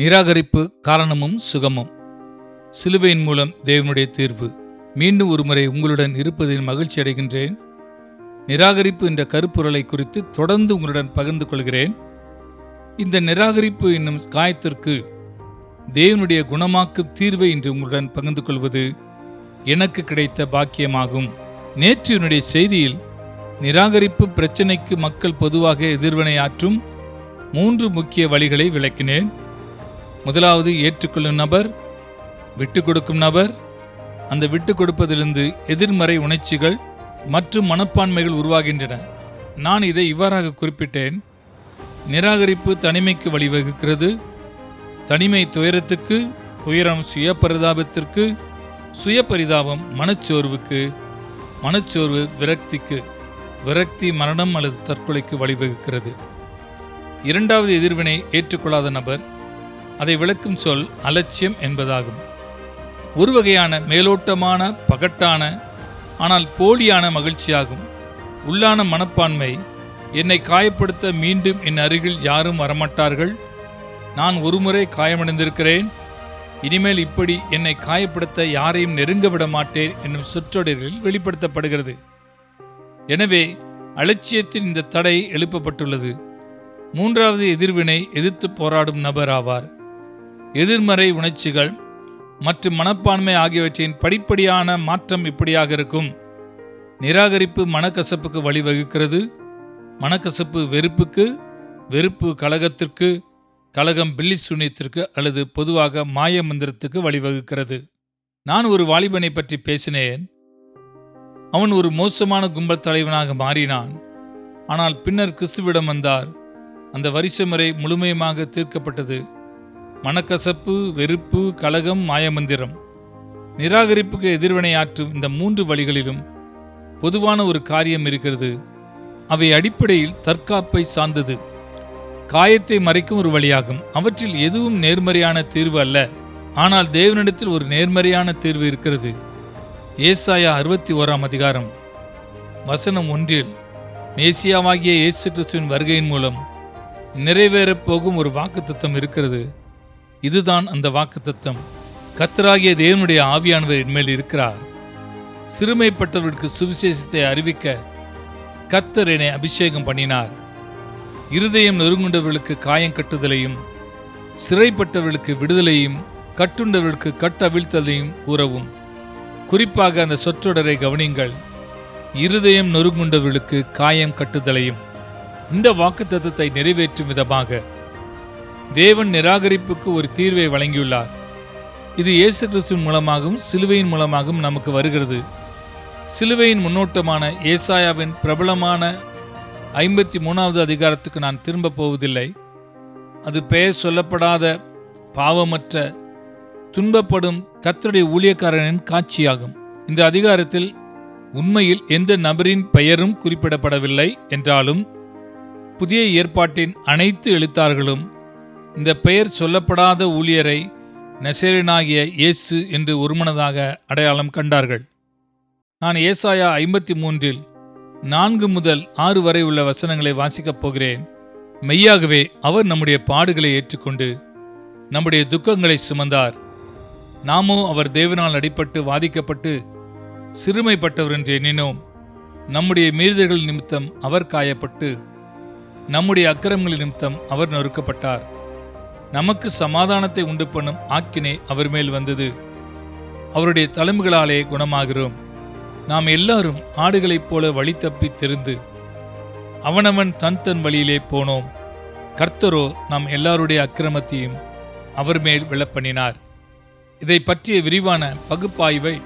நிராகரிப்பு காரணமும் சுகமும். சிலுவையின் மூலம் தேவனுடைய தீர்வு. மீண்டும் ஒருமுறை உங்களுடன் இருப்பதில் மகிழ்ச்சி அடைகின்றேன். நிராகரிப்பு என்ற கருப்பொருளை குறித்து தொடர்ந்து உங்களுடன் பகிர்ந்து கொள்கிறேன். இந்த நிராகரிப்பு என்னும் காயத்திற்கு தேவனுடைய குணமாக்கும் தீர்வை இன்று உங்களுடன் பகிர்ந்து கொள்வது எனக்கு கிடைத்த பாக்கியமாகும். நேற்று என்னுடைய செய்தியில் நிராகரிப்பு பிரச்சினைக்கு மக்கள் பொதுவாக எதிர்வினையாற்றும் மூன்று முக்கிய வழிகளை விளக்கினேன். முதலாவது ஏற்றுக்கொள்ளும் நபர் விட்டு கொடுக்கும் நபர் அந்த விட்டு கொடுப்பதிலிருந்து எதிர்மறை உணர்ச்சிகள் மற்றும் மனப்பான்மைகள் உருவாகின்றன. நான் இதை இவ்வாறாக குறிப்பிட்டேன். நிராகரிப்பு தனிமைக்கு வழிவகுக்கிறது. தனிமை துயரத்துக்கு துயரம் சுய பரிதாபத்திற்கு சுய பரிதாபம் மனச்சோர்வுக்கு மனச்சோர்வு விரக்திக்கு விரக்தி மரணம் அல்லது தற்கொலைக்கு வழிவகுக்கிறது. இரண்டாவது எதிர்வினை ஏற்றுக்கொள்ளாத நபர் அதை விளக்கும் சொல் அலட்சியம் என்பதாகும். ஒரு வகையான மேலோட்டமான பகட்டான ஆனால் போலியான மகிழ்ச்சியாகும். உள்ளான மனப்பான்மை என்னை காயப்படுத்த மீண்டும் என் அருகில் யாரும் வரமாட்டார்கள். நான் ஒருமுறை காயமடைந்திருக்கிறேன். இனிமேல் இப்படி என்னை காயப்படுத்த யாரையும் நெருங்க விட மாட்டேன் என்னும் சொற்றொடரில் வெளிப்படுத்தப்படுகிறது. எனவே அலட்சியத்தின் இந்த தடை எழுப்பப்பட்டுள்ளது. மூன்றாவது எதிர்வினை எதிர்த்து போராடும் நபர் ஆவார். எதிர்மறை உணர்ச்சிகள் மற்றும் மனப்பான்மை ஆகியவற்றின் படிப்படியான மாற்றம் இப்படியாக இருக்கும். நிராகரிப்பு மனக்கசப்புக்கு வழிவகுக்கிறது. மனக்கசப்பு வெறுப்புக்கு வெறுப்பு கழகத்திற்கு கலகம் பில்லி சூன்யத்திற்கு அல்லது பொதுவாக மாய மந்திரத்துக்கு வழிவகுக்கிறது. நான் ஒரு வாலிபனை பற்றி பேசினேன். அவன் ஒரு மோசமான கும்பல் தலைவனாக மாறினான். ஆனால் பின்னர் கிறிஸ்துவிடம் வந்தார். அந்த வரிசமுறை முழுமையுமாக தீர்க்கப்பட்டது. மனக்கசப்பு வெறுப்பு கலகம் மாயமந்திரம். நிராகரிப்புக்கு எதிர்வினையாற்றும் இந்த மூன்று வழிகளிலும் பொதுவான ஒரு காரியம் இருக்கிறது. அவை அடிப்படையில் தற்காப்பை சார்ந்தது. காயத்தை மறைக்கும் ஒரு வழியாகும். அவற்றில் எதுவும் நேர்மறையான தீர்வு அல்ல. ஆனால் தேவனிடத்தில் ஒரு நேர்மறையான தீர்வு இருக்கிறது. ஏசாயா அறுபத்தி ஓராம் அதிகாரம். வசனம் ஒன்றில் மேசியாவாகிய இயேசு கிறிஸ்துவின் வருகையின் மூலம் நிறைவேறப் போகும் ஒரு வாக்குத்தத்தம் இருக்கிறது. இதுதான் அந்த வாக்குத்தத்தம். கத்தராகிய தேவனுடைய ஆவியானவர் என்மேல் இருக்கிறார். சிறுமைப்பட்டவர்களுக்கு சுவிசேஷத்தை அறிவிக்க கத்தர் என்னை அபிஷேகம் பண்ணினார். இருதயம் நெருங்குண்டவர்களுக்கு காயம் கட்டுதலையும் சிறைப்பட்டவர்களுக்கு விடுதலையும் கட்டுண்டவர்களுக்கு கட்டவிழ்த்தலையும் கூறவும் குறிப்பாக அந்த சொற்றொடரை கவனிங்கள் இருதயம் நொறுங்குண்டவர்களுக்கு காயம் கட்டுதலையும். இந்த வாக்குத்தத்தத்தை நிறைவேற்றும் விதமாக தேவன் நிராகரிப்புக்கு ஒரு தீர்வை வழங்கியுள்ளார். இது இயேசு கிறிஸ்துவின் மூலமாகவும் சிலுவையின் மூலமாகவும் நமக்கு வருகிறது. சிலுவையின் முன்னோட்டமான ஏசாயாவின் பிரபலமான ஐம்பத்தி மூணாவது அதிகாரத்துக்கு நான் திரும்ப போவதில்லை. அது பெயர் சொல்லப்படாத பாவமற்ற துன்பப்படும் கத்தருடைய ஊழியக்காரனின் காட்சியாகும். இந்த அதிகாரத்தில் உண்மையில் எந்த நபரின் பெயரும் குறிப்பிடப்படவில்லை என்றாலும் புதிய ஏற்பாட்டின் அனைத்து எழுத்தார்களும் இந்த பெயர் சொல்லப்படாத ஊழியரை நசேரனாகிய இயேசு என்று ஒருமனதாக அடையாளம் கண்டார்கள். நான் ஏசாயா ஐம்பத்தி மூன்றில் நான்கு முதல் ஆறு வரை உள்ள வசனங்களை வாசிக்கப் போகிறேன். மெய்யாகவே அவர் நம்முடைய பாடுகளை ஏற்றுக்கொண்டு நம்முடைய துக்கங்களை சுமந்தார். நாமோ அவர் தேவனால் அடிபட்டு வாதிக்கப்பட்டு சிறுமைப்பட்டவர் என்று எண்ணினோம். நம்முடைய மீறுதல்கள் நிமித்தம் அவர் காயப்பட்டு நம்முடைய அக்கிரமங்கள் நிமித்தம் அவர் நொறுக்கப்பட்டார். நமக்கு சமாதானத்தை உண்டு பண்ணும் ஆக்கினை அவர் மேல் வந்தது. அவருடைய தலைமுகளாலே குணமாகிறோம். நாம் எல்லாரும் ஆடுகளைப் போல வழி தப்பி தெரிந்து அவனவன் தன் தன் வழியிலே போனோம். கர்த்தரோ நாம் எல்லாருடைய அக்கிரமத்தையும் அவர் மேல் விழப்பண்ணினார். இதை பற்றிய விரிவான பகுப்பாய்வை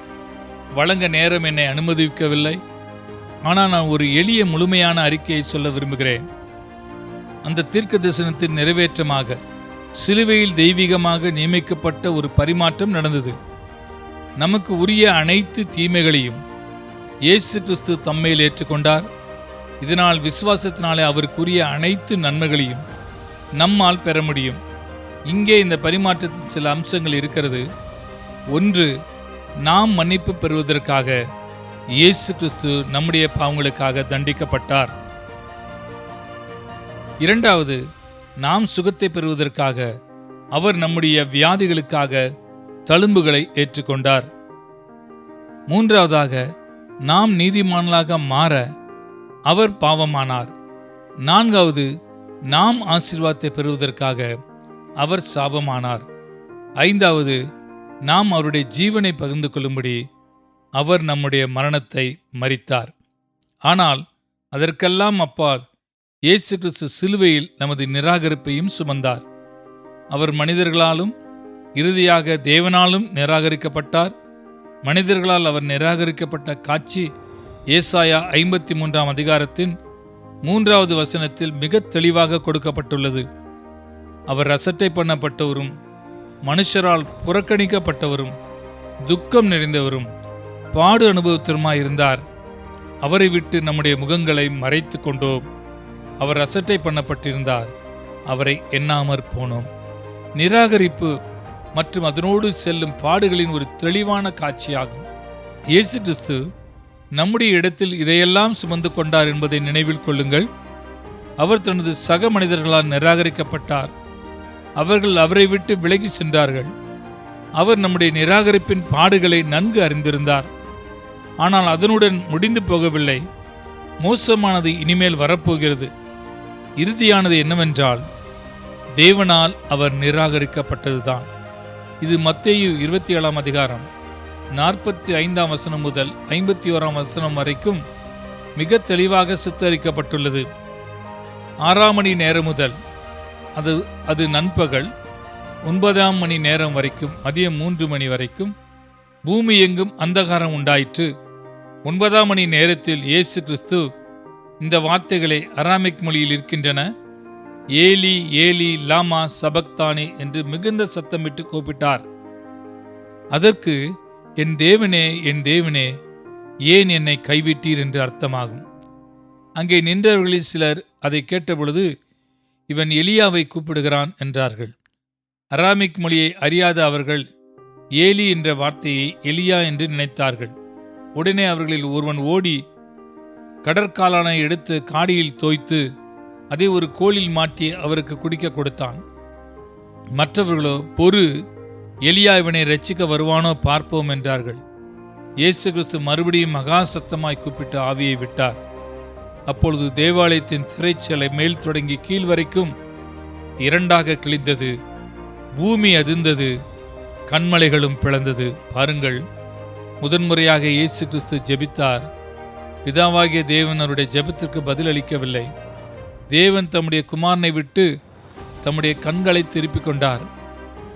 வழங்க நேரம் என்னை அனுமதிக்கவில்லை. ஆனால் நான் ஒரு எளிய முழுமையான அறிக்கையை சொல்ல விரும்புகிறேன். அந்த தீர்க்க தரிசனத்தின் நிறைவேற்றமாக சிலுவையில் தெய்வீகமாக நியமிக்கப்பட்ட ஒரு பரிமாற்றம் நடந்தது. நமக்கு உரிய அனைத்து தீமைகளையும் இயேசு கிறிஸ்து தம்மையில் ஏற்றுக்கொண்டார். இதனால் விசுவாசத்தினாலே அவருக்குரிய அனைத்து நன்மைகளையும் நம்மால் பெற முடியும். இங்கே இந்த பரிமாற்றத்தின் சில அம்சங்கள் இருக்கிறது. ஒன்று நாம் மன்னிப்பு பெறுவதற்காக இயேசு கிறிஸ்து நம்முடைய பாவங்களுக்காக தண்டிக்கப்பட்டார். இரண்டாவது நாம் சுகத்தை பெறுவதற்காக அவர் நம்முடைய வியாதிகளுக்காக தழும்புகளை ஏற்றுக்கொண்டார். மூன்றாவதாக நாம் நீதிமான்களாக மாற அவர் பாவமானார். நான்காவது நாம் ஆசீர்வாதத்தை பெறுவதற்காக அவர் சாபமானார். ஐந்தாவது நாம் அவருடைய ஜீவனை பகிர்ந்து கொள்ளும்படி அவர் நம்முடைய மரணத்தை மறித்தார். ஆனால் அதற்கெல்லாம் அப்பால் இயேசு கிறிஸ்து சிலுவையில் நமது நிராகரிப்பையும் சுமந்தார். அவர் மனிதர்களாலும் இறுதியாக தேவனாலும் நிராகரிக்கப்பட்டார். மனிதர்களால் அவர் நிராகரிக்கப்பட்ட காட்சி ஏசாயா ஐம்பத்தி மூன்றாம் அதிகாரத்தின் மூன்றாவது வசனத்தில் மிக தெளிவாக கொடுக்கப்பட்டுள்ளது. அவர் அசட்டை பண்ணப்பட்டவரும் மனுஷரால் புறக்கணிக்கப்பட்டவரும் துக்கம் நிறைந்தவரும் பாடு அனுபவத்திலுமாயிருந்தார் அவரை விட்டு நம்முடைய முகங்களை மறைத்து கொண்டோம். அவர் அசட்டை பண்ணப்பட்டிருந்தார். அவரை எண்ணாமற் போனோம். நிராகரிப்பு மற்றும் அதனோடு செல்லும் பாடுகளின் ஒரு தெளிவான காட்சியாகும். இயேசு கிறிஸ்து நம்முடைய இடத்தில் இதையெல்லாம் சுமந்து கொண்டார் என்பதை நினைவில் கொள்ளுங்கள். அவர் தனது சக மனிதர்களால் நிராகரிக்கப்பட்டார். அவர்கள் அவரை விட்டு விலகி சென்றார்கள். அவர் நம்முடைய நிராகரிப்பின் பாடுகளை நன்கு அறிந்திருந்தார். ஆனால் அதனுடன் முடிந்து போகவில்லை. மோசமானது இனிமேல் வரப்போகிறது. இறுதியானது என்னவென்றால் தேவனால் அவர் நிராகரிக்கப்பட்டதுதான். இது மத்தேயு இருபத்தி ஏழாம் அதிகாரம் நாற்பத்தி ஐந்தாம் வசனம் முதல் ஐம்பத்தி ஓராம் வசனம் வரைக்கும் மிக தெளிவாக சித்தரிக்கப்பட்டுள்ளது. ஆறாம் மணி நேரம் முதல் அது அது நண்பகல் ஒன்பதாம் மணி நேரம் வரைக்கும் மதியம் மூன்று மணி வரைக்கும் பூமி எங்கும் அந்தகாரம் உண்டாயிற்று. ஒன்பதாம் மணி நேரத்தில் இயேசு கிறிஸ்து இந்த வார்த்தைகளை அராமிக் மொழியில் இருக்கின்றன. ஏலி ஏலி லாமா சபக்தானே என்று மிகுந்த சத்தமிட்டு கூப்பிட்டார். அதற்கு என் தேவனே என் தேவனே ஏன் என்னை கைவிட்டீர்? என்று அர்த்தமாகும். அங்கே நின்றவர்களில் சிலர் அதை கேட்டபொழுது இவன் எலியாவை கூப்பிடுகிறான் என்றார்கள். அராமிக் மொழியை அறியாத அவர்கள் ஏலி என்ற வார்த்தையை எலியா என்று நினைத்தார்கள். உடனே அவர்களில் ஒருவன் ஓடி கடற்காலானை எடுத்து காடியில் தோய்த்து அதை ஒரு கோலில் மாட்டி அவருக்கு குடிக்க கொடுத்தான். மற்றவர்களோ பொறு எலியா இவனை ரட்சிக்க வருவானோ பார்ப்போம் என்றார்கள். இயேசு கிறிஸ்து மறுபடியும் மகா சத்தமாய் கூப்பிட்டு ஆவியை விட்டார். அப்பொழுது தேவாலயத்தின் திரைச்சலை மேல் தொடங்கி கீழ் வரைக்கும் இரண்டாக கிழிந்தது. பூமி அதிர்ந்தது. கண்மலைகளும் பிளந்தது. பாருங்கள் முதன்முறையாக இயேசு கிறிஸ்து ஜெபித்தார். பிதாவாகிய தேவன் அவருடைய ஜெபத்திற்கு பதிலளிக்கவில்லை. தேவன் தம்முடைய குமாரனை விட்டு தம்முடைய கண்களை திருப்பிக் கொண்டார்.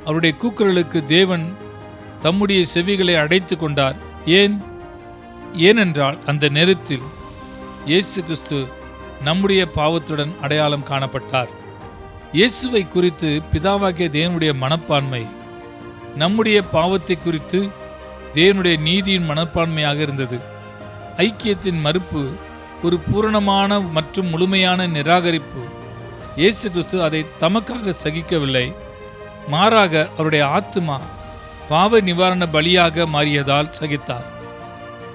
அவருடைய கூக்குரலுக்கு தேவன் தம்முடைய செவிகளை அடைத்து கொண்டார். ஏன்? ஏனென்றால் அந்த நேரத்தில் இயேசு கிறிஸ்து நம்முடைய பாவத்துடன் அடையாளம் காணப்பட்டார். இயேசுவை குறித்து பிதாவாகிய தேவனுடைய மனப்பான்மை நம்முடைய பாவத்தை குறித்து தேவனுடைய நீதியின் மனப்பான்மையாக இருந்தது. ஐக்கியத்தின் மறுப்பு ஒரு பூரணமான மற்றும் முழுமையான நிராகரிப்பு. இயேசு கிறிஸ்து அதை தமக்காக சகிக்கவில்லை. மாறாக அவருடைய ஆத்மா பாவ நிவாரண பலியாக மாறியதால் சகித்தார்.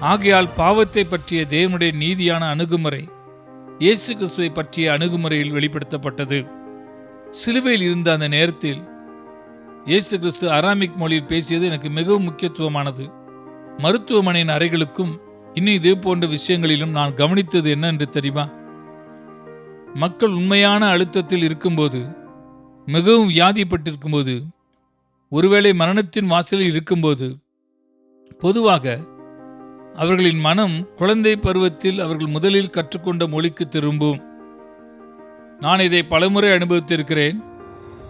ஆகையால் பாவத்தை பற்றிய தேவனுடைய நீதியான அணுகுமுறை இயேசு கிறிஸ்துவை பற்றிய அணுகுமுறையில் வெளிப்படுத்தப்பட்டது. சிலுவையில் இருந்த அந்த நேரத்தில் இயேசு கிறிஸ்து அராமிக் மொழியில் பேசியது எனக்கு மிகவும் முக்கியத்துவமானது. மருத்துவமனையின் அறைகளுக்கும் இன்னும் இதே போன்ற விஷயங்களிலும் நான் கவனித்தது என்ன என்று தெரியுமா? மக்கள் உண்மையான அழுத்தத்தில் இருக்கும்போது மிகவும் வியாதிப்பட்டிருக்கும்போது ஒருவேளை மரணத்தின் வாசலில் இருக்கும்போது பொதுவாக அவர்களின் மனம் குழந்தை பருவத்தில் அவர்கள் முதலில் கற்றுக்கொண்ட மொழிக்கு திரும்பும். நான் இதை பலமுறை அனுபவித்திருக்கிறேன்.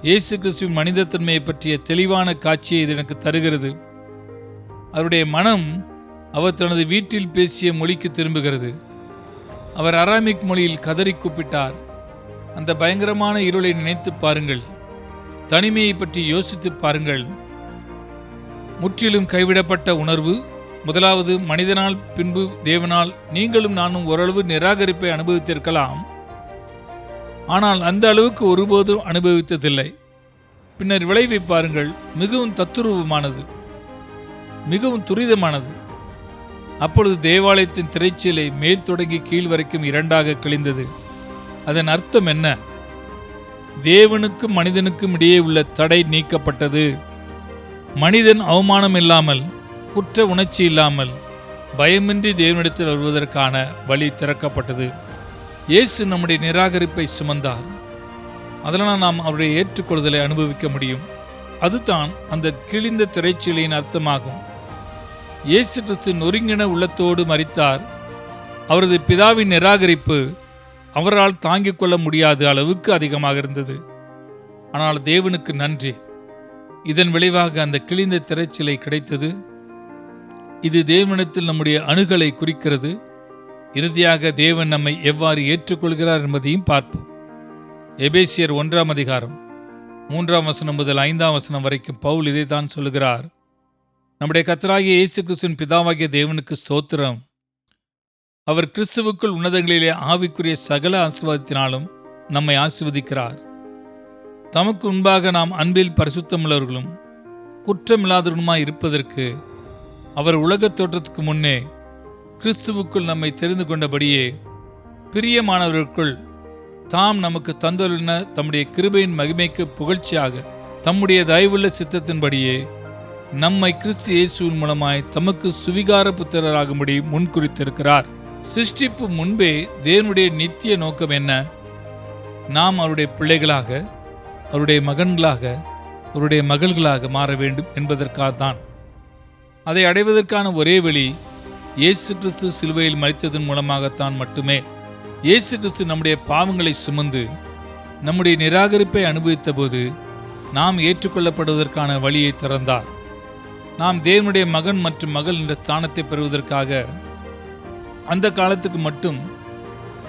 இயேசு கிறிஸ்துவின் மனிதத்தன்மையை பற்றிய தெளிவான காட்சியை இது எனக்கு தருகிறது. அவருடைய மனம் அவர் தனது வீட்டில் பேசிய மொழிக்கு திரும்புகிறது. அவர் அராமிக் மொழியில் கதறி கூப்பிட்டார். அந்த பயங்கரமான இருளை நினைத்து பாருங்கள். தனிமையை பற்றி யோசித்து பாருங்கள். முற்றிலும் கைவிடப்பட்ட உணர்வு முதலாவது மனிதனால் பின்பு தேவனால் நீங்களும் நானும் ஓரளவு நிராகரிப்பை அனுபவித்திருக்கலாம். ஆனால் அந்த அளவுக்கு ஒருபோதும் அனுபவித்ததில்லை. பின்னர் விளைவை பாருங்கள் மிகவும் தத்துருவமானது மிகவும் துரிதமானது. அப்பொழுது தேவாலயத்தின் திரைச்சீலை மேல் தொடங்கி கீழ் வரைக்கும் இரண்டாக கிழிந்தது. அதன் அர்த்தம் என்ன? தேவனுக்கும் மனிதனுக்கும் இடையே உள்ள தடை நீக்கப்பட்டது. மனிதன் அவமானம் இல்லாமல் குற்ற உணர்ச்சி இல்லாமல் பயமின்றி தேவனிடத்தில் வருவதற்கான வழி திறக்கப்பட்டது. இயேசு நம்முடைய நிராகரிப்பை சுமந்தார். அதனால் நாம் அவருடைய ஏற்றுக்கொள்தலை அனுபவிக்க முடியும். அதுதான் அந்த கிழிந்த திரைச்சீலையின் அர்த்தமாகும். இயேசு கிறிஸ்து நொறுங்கின உள்ளத்தோடு மறித்தார் அவரது பிதாவின் நிராகரிப்பு அவரால் தாங்கிக் கொள்ள முடியாத அளவுக்கு அதிகமாக இருந்தது. ஆனால் தேவனுக்கு நன்றி. இதன் விளைவாக அந்த கிழிந்த திரைச்சிலை கிடைத்தது. இது தேவனத்தில் நம்முடைய அணுகலை குறிக்கிறது. இறுதியாக தேவன் நம்மை எவ்வாறு ஏற்றுக்கொள்கிறார் என்பதையும் பார்ப்போம். எபேசியர் ஒன்றாம் அதிகாரம் மூன்றாம் வசனம் முதல் ஐந்தாம் வசனம் வரைக்கும் பவுல் இதைத்தான் சொல்லுகிறார். நம்முடைய கத்தராகிய இயேசு கிறிஸ்துவின் பிதாவாகிய தேவனுக்கு ஸ்தோத்திரம். அவர் கிறிஸ்துவுக்குள் உன்னதங்களிலே ஆவிக்குரிய சகல ஆசிர்வாதத்தினாலும் நம்மை ஆசிர்வதிக்கிறார். தமக்கு முன்பாக நாம் அன்பில் பரிசுத்தமுள்ளவர்களும் குற்றமில்லாதவர்களுமாய் இருப்பதற்கு அவர் உலகத் தோற்றத்துக்கு முன்னே கிறிஸ்துவுக்குள் நம்மை தெரிந்து கொண்டபடியே பிரியமானவர்களுக்குள் தாம் நமக்கு தந்துள்ள தம்முடைய கிருபையின் மகிமைக்கு புகழ்ச்சியாக தம்முடைய தயவுள்ள சித்தத்தின்படியே நம்மை கிறிஸ்து இயேசுவின் மூலமாய் தமக்கு சுவிகார புத்திரராகும்படி முன்குறித்திருக்கிறார். சிருஷ்டிப்பு முன்பே தேவனுடைய நித்திய நோக்கம் என்ன? நாம் அவருடைய பிள்ளைகளாக அவருடைய மகன்களாக அவருடைய மகள்களாக மாற வேண்டும் என்பதற்காகத்தான் அதை அடைவதற்கான ஒரே வழி இயேசு கிறிஸ்து சிலுவையில் மறித்ததன் மூலமாகத்தான் மட்டுமே. இயேசு கிறிஸ்து நம்முடைய பாவங்களை சுமந்து நம்முடைய நிராகரிப்பை அனுபவித்த போது நாம் ஏற்றுக்கொள்ளப்படுவதற்கான வழியை திறந்தார். நாம் தேவனுடைய மகன் மற்றும் மகள் என்ற ஸ்தானத்தை பெறுவதற்காக அந்த காலத்துக்கு மட்டும்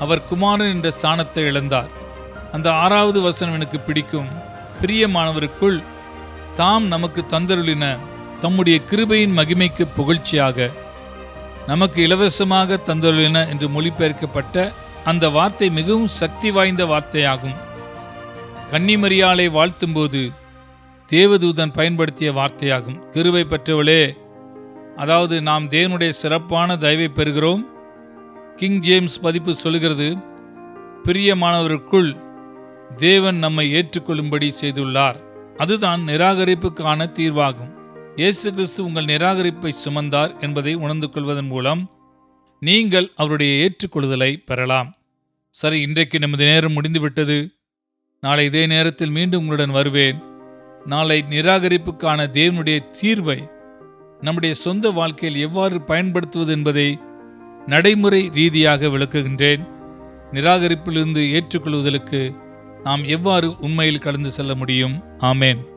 அவர் குமாரன் என்ற ஸ்தானத்தை இழந்தார். அந்த ஆறாவது வசனம் எனக்கு பிடிக்கும். பிரியமானவருக்குள் தாம் நமக்கு தந்தருளின தம்முடைய கிருபையின் மகிமைக்கு புகழ்ச்சியாக நமக்கு இலவசமாக தந்தருளின என்று மொழிபெயர்க்கப்பட்ட அந்த வார்த்தை மிகவும் சக்தி வாய்ந்த வார்த்தையாகும். கன்னிமரியாலை வாழ்த்தும்போது தேவதூதன் பயன்படுத்திய வார்த்தையாகும். கிருவை பெற்றவளே அதாவது நாம் தேவனுடைய சிறப்பான தயவை பெறுகிறோம். கிங் ஜேம்ஸ் பதிப்பு சொல்கிறது பிரியமானவருக்குள் தேவன் நம்மை ஏற்றுக்கொள்ளும்படி செய்துள்ளார். அதுதான் நிராகரிப்புக்கான தீர்வாகும். இயேசு கிறிஸ்து உங்கள் நிராகரிப்பை சுமந்தார் என்பதை உணர்ந்து கொள்வதன் மூலம் நீங்கள் அவருடைய ஏற்றுக்கொள்ளுதலை பெறலாம். சரி இன்றைக்கு நமது நேரம் முடிந்துவிட்டது. நாளை இதே நேரத்தில் மீண்டும் உங்களுடன் வருவேன். நாளை நிராகரிப்புக்கான தேவனுடைய தீர்வை நம்முடைய சொந்த வாழ்க்கையில் எவ்வாறு பயன்படுத்துவது என்பதை நடைமுறை ரீதியாக விளக்குகின்றேன். நிராகரிப்பிலிருந்து ஏற்றுக்கொள்வதற்கு நாம் எவ்வாறு உண்மையில் கடந்து செல்ல முடியும்? ஆமேன்.